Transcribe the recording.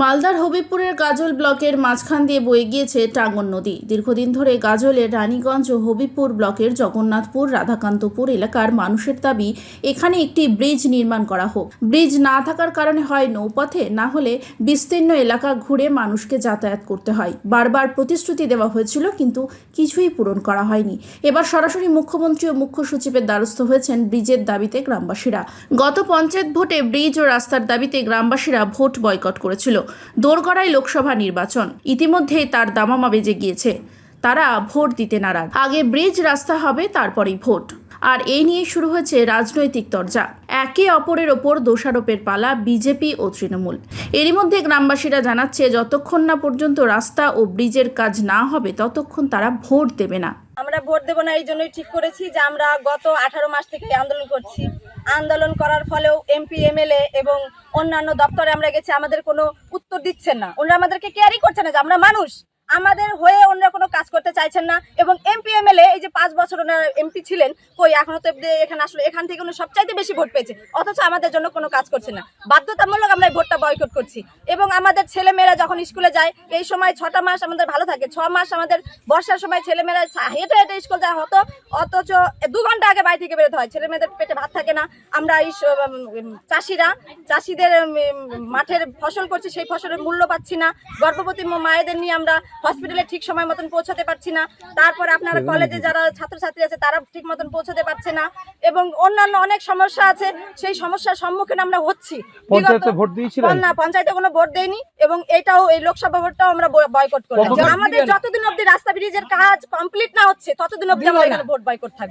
মালদার হবিবপুরের গাজল ব্লকের মাঝখান দিয়ে বয়ে গিয়েছে টাঙ্গন নদী। দীর্ঘদিন ধরে গাজলের রানীগঞ্জ ও হবিবপুর ব্লকের জগন্নাথপুর, রাধাকান্তপুর এলাকার মানুষের দাবি, এখানে একটি ব্রিজ নির্মাণ করা হোক। ব্রিজ না থাকার কারণে হয় নৌপথে, না হলে বিস্তীর্ণ এলাকা ঘুরে মানুষকে যাতায়াত করতে হয়। বারবার প্রতিশ্রুতি দেওয়া হয়েছিল, কিন্তু কিছুই পূরণ করা হয়নি। এবার সরাসরি মুখ্যমন্ত্রী ও মুখ্য সচিবের দ্বারস্থ হয়েছেন ব্রিজের দাবিতে গ্রামবাসীরা। গত পঞ্চায়েত ভোটে ব্রিজ ও রাস্তার দাবিতে গ্রামবাসীরা ভোট বয়কট করেছিল। দোরগড়ায় লোকসভা নির্বাচন। ইতিমধ্যেই তার দামামা বেজে গিয়েছে। তারা ভোট দিতে নারাজ। আগে ব্রিজ রাস্তা হবে, তারপরেই ভোট। আর এই নিয়ে শুরু হয়েছে রাজনৈতিক তরজা। একে অপরের ওপর দোষারোপের পালা বিজেপি ও তৃণমূল। এরই মধ্যে গ্রামবাসীরা জানাচ্ছে, যতক্ষণ না পর্যন্ত রাস্তা ও ব্রিজের কাজ না হবে, ততক্ষণ তারা ভোট দেবে না। আমরা ভোট দেবো না, এই জন্যই ঠিক করেছি যে আমরা গত আঠারো মাস থেকে আন্দোলন করছি। আন্দোলন করার ফলেও এমপি, এমএলএ এবং অন্যান্য দপ্তরে আমরা গেছি, আমাদের কোনো উত্তর দিচ্ছেন না। ওনারা আমাদেরকে কেয়ারই করছে না যে আমরা মানুষ। আমাদের হয়ে ওনারা কোনো কাজ করতে চাইছেন না। এবং এমপি এমএলএ এই যে পাঁচ বছর ওনারা এমপি ছিলেন, কই এখনও তো এখানে আসলে এখান থেকে উনি সবচাইতে বেশি ভোট পেয়েছে। অথচ আমাদের জন্য কোনো কাজ করছে না। বাধ্যতামূলক আমরা ভোটটা বয়কট করছি। এবং আমাদের ছেলেমেয়েরা যখন স্কুলে যায়, এই সময় ছটা মাস আমাদের ভালো থাকে। ছ মাস আমাদের বর্ষার সময় ছেলেমেয়েরা হেঁটে হেঁটে স্কুল যায়, হতো অথচ দু ঘণ্টা আগে বাড়ি থেকে বেরোতে হয়। ছেলেমেয়েদের পেটে ভাত থাকে না। আমরা এই চাষিরা, চাষিদের মাঠের ফসল করছি, সেই ফসলের মূল্য পাচ্ছি না। গর্ভবতী মায়েদের নিয়ে আমরা হসপিটালে ঠিক সময় মতন পৌঁছাতে পারছি না। তারপর আপনারা কলেজে যারা ছাত্রছাত্রী আছে তারা ঠিক মতন পৌঁছাতে পারছে না। এবং অন্যান্য অনেক সমস্যা আছে সেই সমস্যার সম্মুখীন আমরা হচ্ছি। না পঞ্চায়েতে কোনো ভোট দেয়নি এবং এটাও এই লোকসভা ভোটটাও আমরা বয়কট করলাম। আমাদের যতদিন অব্দি রাস্তা ব্রিজের কাজ কমপ্লিট না হচ্ছে ততদিন অব্দি আমরা এখানে ভোট বয়কট থাকবে।